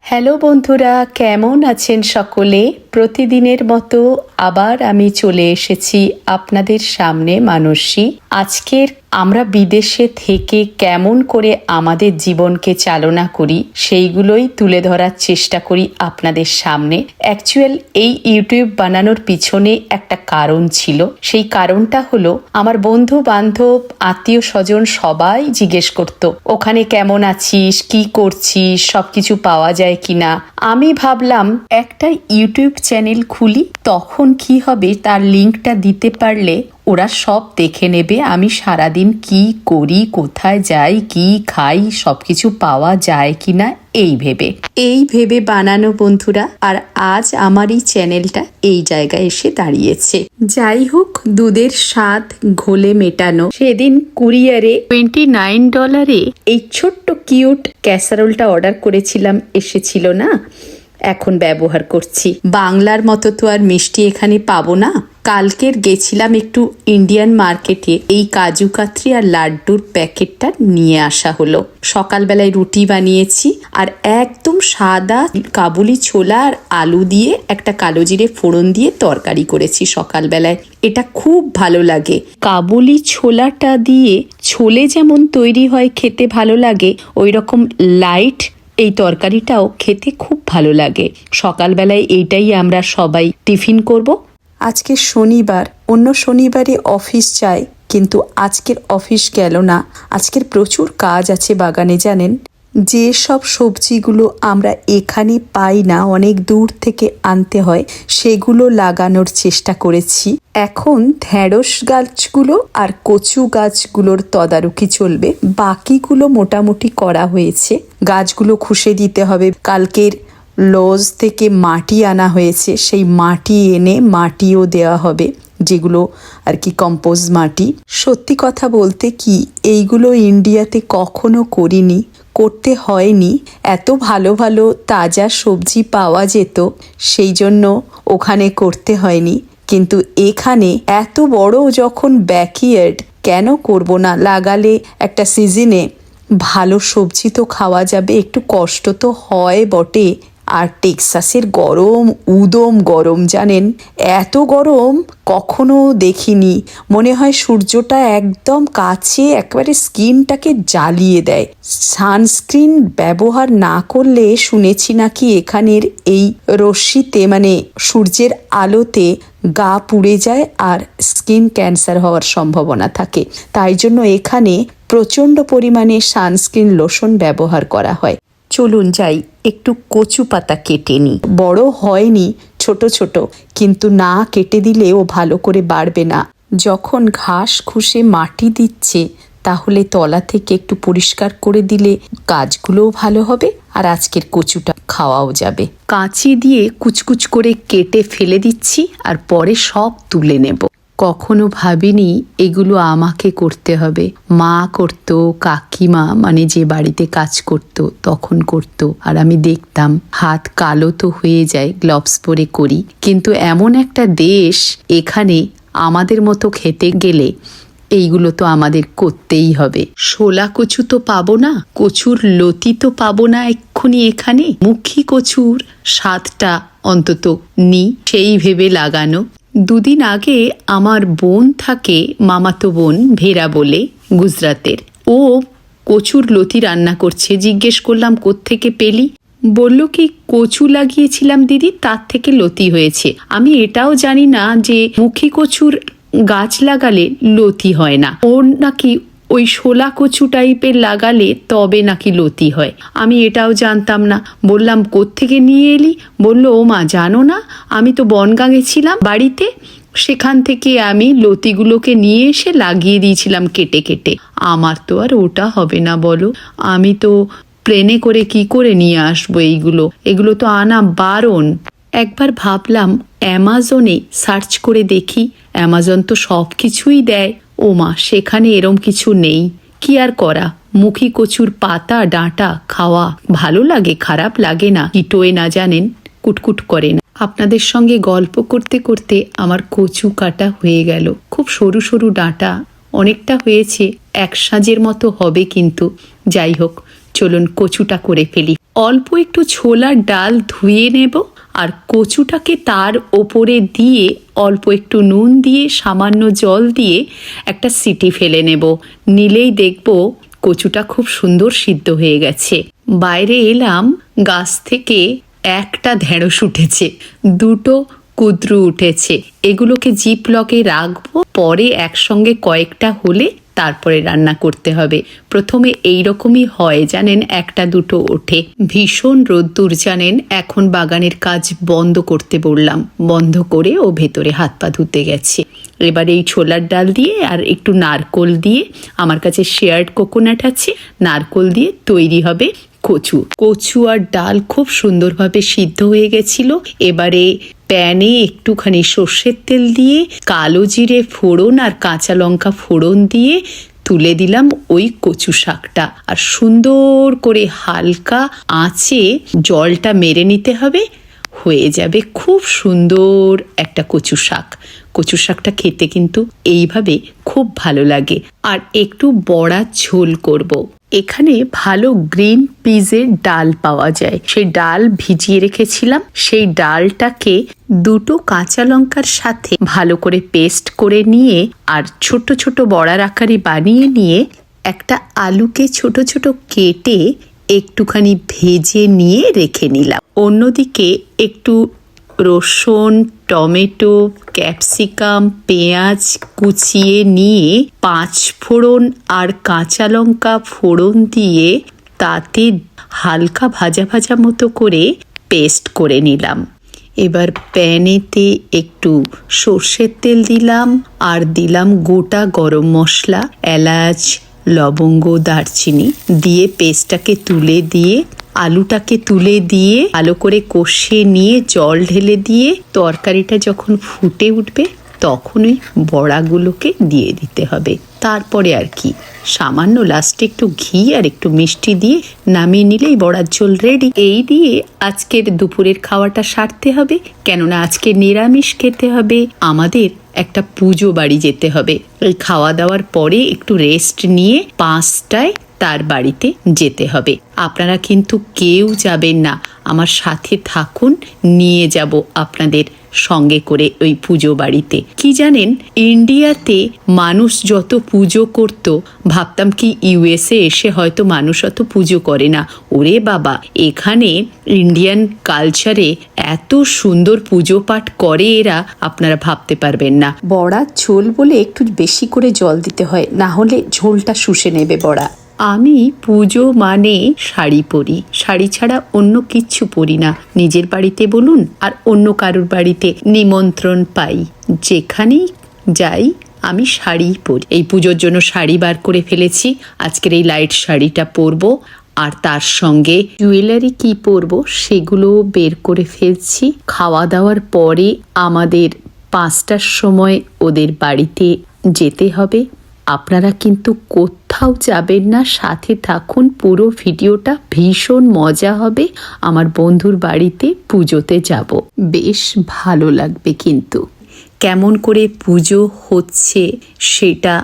Hello বন্ধুরা কেমন আছেন সকলে? প্রতিদিনের মতো আবার আমি চলে এসেছি আপনাদের সামনে, মানসী। আজকের আমরা বিদেশে থেকে কেমন করে আমাদের জীবনকে চালনা করি, সেইগুলোই তুলে ধরার চেষ্টা করি আপনাদের সামনে। অ্যাকচুয়াল এই ইউটিউব বানানোর পিছনে একটা কারণ ছিল। সেই কারণটা হলো, আমার বন্ধু বান্ধব আত্মীয় স্বজন সবাই জিজ্ঞেস করত, ওখানে কেমন আছিস? কি করছিস? সবকিছু পাওয়া যায় কিনা? আমি ভাবলাম, একটা ইউটিউব চ্যানেল খুলি, তখন কি হবে তার লিঙ্কটা দিতে পারলে ওরা সব দেখে নেবে আমি সারাদিন কি করি, কোথায় যাই, কি খাই সব কিছু পাওয়া যায় কি না এই ভেবে। এই ভেবে বানানো বন্ধুরা, আর আজ আমার এই চ্যানেলটা এই জায়গায় এসে দাঁড়িয়েছে। যাই হোক, দুধের স্বাদ ঘোলে মেটানো। সেদিন কুরিয়ারে টোয়েন্টি নাইন ডলারে এই ছোট্ট কিউট ক্যাসারোলটা অর্ডার করেছিলাম, এসেছিল না? এখন ব্যবহার করছি। বাংলার মতো তো আর মিষ্টি এখানে পাবো না। কালকের গেছিলাম একটু ইন্ডিয়ান মার্কেটে এই কাজু কাতরি আর লাড্ডুর প্যাকেটটা নিয়ে আসা হলো। সকালবেলায় রুটি বানিয়েছি আর একদম সাদা কাবুলি ছোলা আর আলু দিয়ে একটা কালো জিরে ফোড়ন দিয়ে তরকারি করেছি সকালবেলায়। এটা খুব ভালো লাগে। কাবুলি ছোলাটা দিয়ে ছোলে যেমন তৈরি হয় খেতে ভালো লাগে ওই রকম লাইট এই তরকারিটাও খেতে খুব ভালো লাগে। সকালবেলায় এইটাই আমরা সবাই টিফিন করব। আজকে শনিবার, অন্য শনিবারে অফিস যায়, কিন্তু আজকের অফিস গেল না। আজকের প্রচুর কাজ আছে বাগানে, জানেন? যে সব সবজিগুলো আমরা এখানে পাই না, অনেক দূর থেকে আনতে হয়, সেগুলো লাগানোর চেষ্টা করেছি। এখন ঢেঁড়স গাছগুলো আর কচু গাছগুলোর তদারকি চলবে। বাকিগুলো মোটামুটি করা হয়েছে। গাছগুলো খুশে দিতে হবে। কালকের লজ থেকে মাটি আনা হয়েছে, সেই মাটি এনে মাটিও দেওয়া হবে, যেগুলো আর কি কম্পোজ মাটি। সত্যি কথা বলতে কি, এইগুলো ইন্ডিয়াতে কখনো করিনি, করতে হয়নি। এত ভালো ভালো তাজা সবজি পাওয়া যেত, সেই জন্য ওখানে করতে হয়নি। কিন্তু এখানে এত বড় যখন ব্যাকইয়ার্ড কেন করব না? লাগালে একটা সিজনে ভালো সবজি তো খাওয়া যাবে, একটু কষ্ট তো হয় বটে। আর টেক্সাসের গরম, উদম গরম, জানেন? এত গরম কখনো দেখিনি। মনে হয় সূর্যটা একদম কাছে একবারে স্কিনটাকে জ্বালিয়ে দেয়। সানস্ক্রিন ব্যবহার না করলে শুনেছি নাকি এখানের এই রশ্মিতে মানে সূর্যের আলোতে গা পুড়ে যায় আর স্কিন ক্যান্সার হওয়ার সম্ভাবনা থাকে। তাই জন্য এখানে প্রচণ্ড পরিমাণে সানস্ক্রিন লোশন ব্যবহার করা হয়। চলুন যাই, একটু কচু পাতা কেটে নিই। বড় হয়নি, ছোট ছোট, কিন্তু না কেটে দিলে ও ভালো করে বাড়বে না। যখন ঘাস খুশে মাটি দিচ্ছে, তাহলে তলা থেকে একটু পরিষ্কার করে দিলে গাছগুলোও ভালো হবে আর আজকের কচুটা খাওয়াও যাবে। কাঁচি দিয়ে কুচকুচ করে কেটে ফেলে দিচ্ছি আর পরে সব তুলে নেব। কখনো ভাবিনি এগুলো আমাকে করতে হবে। মা করত, কাকিমা মানে যে বাড়িতে কাজ করত, তখন করত। আর আমি দেখতাম, হাত কালো তো হয়ে যায় গ্লোভস পরে করি। কিন্তু এমন একটা দেশ এখানে আমাদের মতো খেতে গেলে এইগুলো তো আমাদের করতেই হবে। শোলা কচু তো পাবো না, কচুর লতি তো পাবো না এক্ষুনি এখানে। মুখী কচুর স্বাদটা অন্তত নি, সেই ভেবে লাগানো। দুদিন আগে আমার বোন থাকে মামাতো বোন ভেরা বলে গুজরাতের। ও কচুর লতি রান্না করছে। জিজ্ঞেস করলাম থেকে পেলি? বলল কি, কচু লাগিয়েছিলাম দিদি, তার থেকে লতি হয়েছে। আমি এটাও জানি না যে মুখী কচুর গাছ লাগালে লতি হয় না। ওর নাকি ওই শোলা কচু টাইপের লাগালে তবে নাকি লতি হয়। আমি এটাও জানতাম না। বললাম, কোত্থেকে নিয়ে এলি? বলল, ও মা, জানো না, আমি তো বনগাঙে ছিলাম বাড়িতে। সেখান থেকে আমি লতিগুলোকে নিয়ে এসে লাগিয়ে দিয়েছিলাম কেটে কেটে। আমার তো আর ওটা হবে না, বলো। আমি তো প্লেনে করে কি করে নিয়ে আসব এইগুলো? এগুলো তো আনা বারণ। একবার ভাবলাম, অ্যামাজনে সার্চ করে দেখি। অ্যামাজন তো সব কিছুই দেয়। ও মা, সেখানে এরম কিছু নেই। কি আর করা? মুখী কচুর পাতা, ডাঁটা, খাওয়া। ভালো লাগে, খারাপ লাগে না। কিটোয়ে না জানেন, কুটকুট করে না। আপনাদের সঙ্গে গল্প করতে করতে আমার কচু কাটা হয়ে গেল। খুব সরু সরু ডাঁটা। অনেকটা হয়েছে, এক সাজের মতো হবে কিন্তু। যাই হোক, চলুন কচুটা করে ফেলি। অল্প একটু ছোলার ডাল ধুয়ে নেব আর কচুটাকে তার ওপরে দিয়ে অল্প একটু নুন দিয়ে সামান্য জল দিয়ে একটা সিটি ফেলে নেব। নিলেই দেখব কচুটা খুব সুন্দর সিদ্ধ হয়ে গেছে। বাইরে এলাম, গাছ থেকে একটা ঢেঁড়স উঠেছে, দুটো কুদ্রু উঠেছে। এগুলোকে জিপ লকে রাখব, পরে একসঙ্গে কয়েকটা হলে তারপরে রান্না করতে হবে। প্রথমে এই রকমই হয়, জানেন, একটা দুটো ওঠে। ভীষণ রোদ্দুর, জানেন, এখন বাগানের কাজ বন্ধ করতে বললাম। বন্ধ করে ও ভেতরে হাত পা ধুতে গেছে। এবার এই ছোলার ডাল দিয়ে আর একটু নারকোল দিয়ে, আমার কাছে শেয়ার্ড কোকোনাট আছে, নারকোল দিয়ে তৈরি হবে কচু। কচু আর ডাল খুব সুন্দরভাবে সিদ্ধ হয়ে গেছিল। এবারে প্যানে একটুখানি সর্ষের তেল দিয়ে, কালো জিরে ফোড়ন আর কাঁচা লঙ্কা ফোড়ন দিয়ে তুলে দিলাম ওই কচু শাকটা। আর সুন্দর করে হালকা আঁচে জলটা মেরে নিতে হবে, হয়ে যাবে খুব সুন্দর একটা কচু শাক। কচু শাকটা খেতে কিন্তু এইভাবে খুব ভালো লাগে। আর একটু বড়া ঝোল করব। এখানে ভালো গ্রিন পিজের ডাল পাওয়া যায়। সেই ডাল ভিজিয়ে রেখেছিলাম। সেই ডালটাকে দুটো কাঁচা লঙ্কার সাথে ভালো করে পেস্ট করে নিয়ে আর ছোট ছোট বড়ার আকারে বানিয়ে নিয়ে একটা আলুকে ছোট ছোট কেটে একটুখানি ভেজে নিয়ে রেখে নিলাম। অন্যদিকে একটু রসুন, টমেটো, ক্যাপসিকাম, পেঁয়াজ কুচিয়ে নিয়ে পাঁচ ফোড়ন আর কাঁচা লঙ্কা ফোড়ন দিয়ে তাতে হালকা ভাজা ভাজা মতো করে পেস্ট করে নিলাম। এবার প্যানেতে একটু সর্ষের তেল দিলাম আর দিলাম গোটা গরম মশলা, এলাচ, লবঙ্গ, দারচিনি দিয়ে পেস্টটাকে তুলে দিয়ে আলুটাকে তুলে দিয়ে ভালো করে কষিয়ে নিয়ে জল ঢেলে দিয়ে তরকারিটা যখন ফুটে উঠবে, তখনই বড়াগুলোকে দিয়ে দিতে হবে। তারপরে আর কি, সামান্য লাস্টে একটু ঘি আর একটু মিষ্টি দিয়ে নামিয়ে নিলেই বড়ার ঝোল রেডি এই দিয়ে আজকের দুপুরের খাওয়াটা সারতে হবে, কেননা আজকে নিরামিষ খেতে হবে, আমাদের একটা পুজো বাড়ি যেতে হবে। খাওয়া দাওয়ার পরে একটু রেস্ট নিয়ে পাঁচটায় তার বাড়িতে যেতে হবে। আপনারা কিন্তু কেউ যাবেন না। আমার সাথে থাকুন, নিয়ে যাব আপনাদের সঙ্গে করে ওই পুজো বাড়িতে। কি জানেন, ইন্ডিয়াতে মানুষ যত পুজো করত, ভাবতাম কি ইউএসএ এসে হয়তো মানুষ অত পুজো করে না। ওরে বাবা, এখানে ইন্ডিয়ান কালচারে এত সুন্দর পুজো পাঠ করে এরা, আপনারা ভাবতে পারবেন না। বড়া ঝোল বলে একটু বেশি করে জল দিতে হয়, না হলে ঝোলটা শুষে নেবে বড়া। আমি পুজো মানে শাড়ি পরি। শাড়ি ছাড়া অন্য কিচ্ছু পরি না। নিজের বাড়িতে বলুন আর অন্য কারোর বাড়িতে নিমন্ত্রণ পাই। যেখানেই যাই আমি শাড়ি পরি। এই পুজোর জন্য শাড়ি বার করে ফেলেছি। আজকের এই লাইট শাড়িটা পরবো। আর তার সঙ্গে জুয়েলারি কি পরব সেগুলো বের করে ফেলছি। খাওয়া দাওয়ার পরে আমাদের পাঁচটার সময় ওদের বাড়িতে যেতে হবে। আপনারা কিন্তু কোথাও যাবেন না, সাথে থাকুন, পুরো ভিডিওটা ভীষণ মজা হবে। আমার বন্ধুর বাড়িতে পুজোতে যাব। বেশ ভালো লাগবে কিন্তু। কেমন করে পুজো হচ্ছে সেটা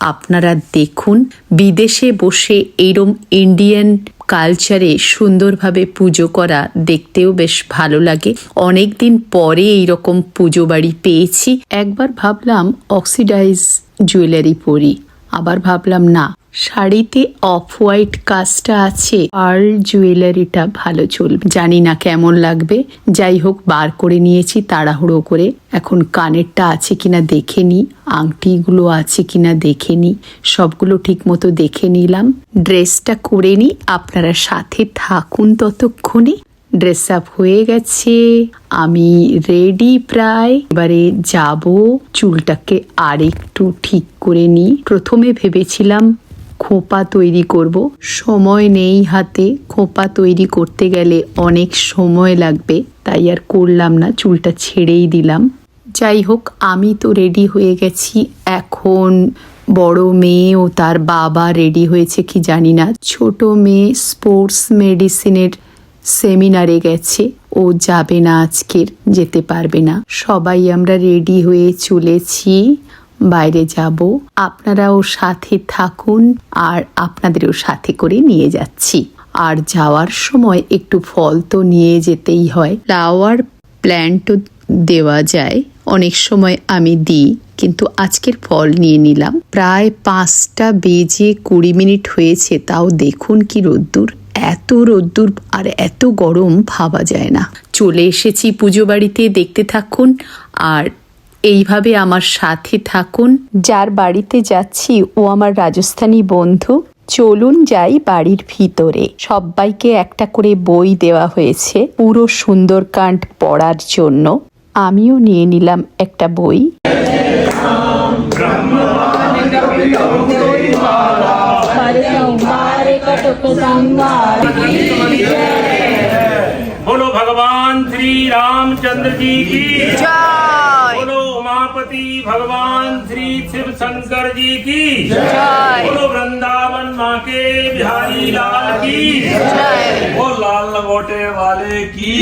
আপনারা দেখুন। বিদেশে বসে এইরম ইন্ডিয়ান কালচারে সুন্দরভাবে পুজো করা দেখতেও বেশ ভালো লাগে। অনেক দিন পরে এইরকম পুজো বাড়ি পেয়েছি। একবার ভাবলাম অক্সিডাইজ জুয়েলারি পরি। আবার ভাবলাম, না, শাড়িতে অফ হোয়াইট কাজটা আছে, পার্ল জুয়েলারিটা ভালো চলবে। জানি না কেমন লাগবে। যাই হোক, বার করে নিয়েছি তাড়াহুড়ো করে। এখন কানেরটা আছে কিনা দেখে নি, আংটিগুলো আছে কিনা দেখে নি, সবগুলো ঠিক মতো দেখে নিলাম। ড্রেসটা করে নি, আপনারা সাথে থাকুন ততক্ষণে। ড্রেস আপ হয়ে গেছে। আমি রেডি প্রায়। এবারে যাব। চুলটাকে আরেকটু ঠিক করে নিই। প্রথমে ভেবেছিলাম খোপা তৈরি করব। সময় নেই হাতে। খোপা তৈরি করতে গেলে অনেক সময় লাগবে। তাই আর করলাম না। চুলটা ছেড়েই দিলাম। যাই হোক, আমি তো রেডি হয়ে গেছি। এখন বড় মেয়ে ও তার বাবা রেডি হয়েছে কি জানি না। ছোট মেয়ে স্পোর্টস মেডিসিনের সেমিনারে গেছে। ও যাবে না আজকের, যেতে পারবে না। সবাই আমরা রেডি হয়ে চলেছি, বাইরে যাব। আপনারাও সাথে থাকুন, আর আপনাদেরও সাথে করে নিয়ে যাচ্ছি। আর যাওয়ার সময় একটু ফল তো নিয়ে যেতেই হয়। ফ্লাওয়ার প্ল্যান্টও দেওয়া যায়। অনেক সময় আমি দিই, কিন্তু আজকের ফল নিয়ে নিলাম। প্রায় পাঁচটা বেজে কুড়ি মিনিট হয়েছে, তাও দেখুন কি রোদ্দুর। এত রোদ্দুর আর এত গরম ভাবা যায় না। চলে এসেছি পুজো বাড়িতে, দেখতে থাকুন আর এইভাবে আমার সাথে থাকুন। যার বাড়িতে যাচ্ছি, ও আমার রাজস্থানী বন্ধু। চলুন যাই বাড়ির ভিতরে। সবাইকে একটা করে বই দেওয়া হয়েছে, পুরো সুন্দরকাণ্ড পড়ার জন্য। আমিও নিয়ে নিলাম একটা বই। बोलो भगवान श्री रामचंद्र जी की। बोलो उमापति भगवान श्री शिव शंकर जी की। बोलो वृंदावन माँ के बिहारी लाल की। वो लाल लंगोटे वाले की।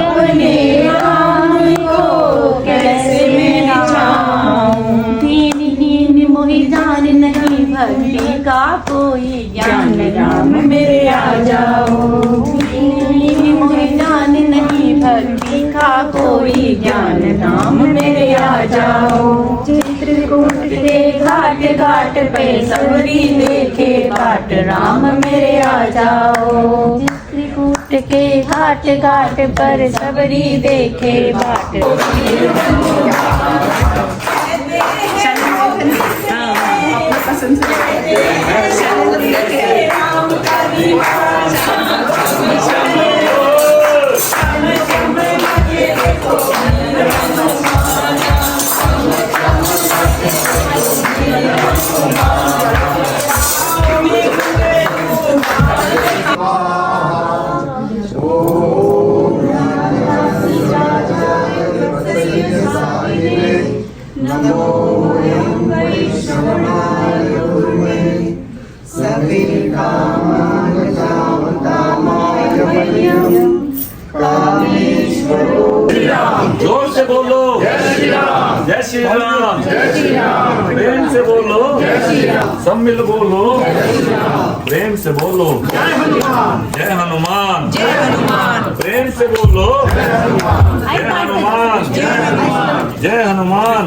अपने राम को कैसे मैं बिठाऊं दीन हीन मोहि नहीं भक्ति का कोई ज्ञान राम मेरे आ जाओ। दीन हीन मोहि नहीं भक्ति का कोई ज्ञान राम मेरे आ जाओ। चित्रकूट के घाट घाट पे सबरी देखे बाट राम मेरे आ जाओ। चित्रकूट के घाट घाट पर सबरी देखे बाट। ज़ोर बोलो। जय सब मिल बोलो। प्रेम से बोलो। जय हनुमान। जय हनुमान। जय हनुमान। प्रेम से बोलो। जय हनुमान। जय हनुमान। जय हनुमान।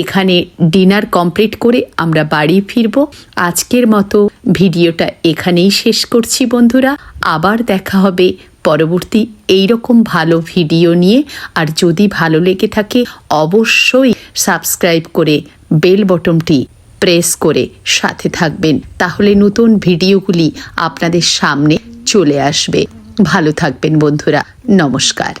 এখানে ডিনার কমপ্লিট করে আমরা বাড়ি ফিরব। আজকের মতো ভিডিওটা এখানেই শেষ করছি বন্ধুরা। আবার দেখা হবে পরবর্তী এই রকম ভালো ভিডিও নিয়ে। আর যদি ভালো লেগে থাকে, অবশ্যই সাবস্ক্রাইব করে বেল বটনটি প্রেস করে সাথে থাকবেন। তাহলে নতুন ভিডিওগুলি আপনাদের সামনে চলে আসবে। ভালো থাকবেন বন্ধুরা। নমস্কার।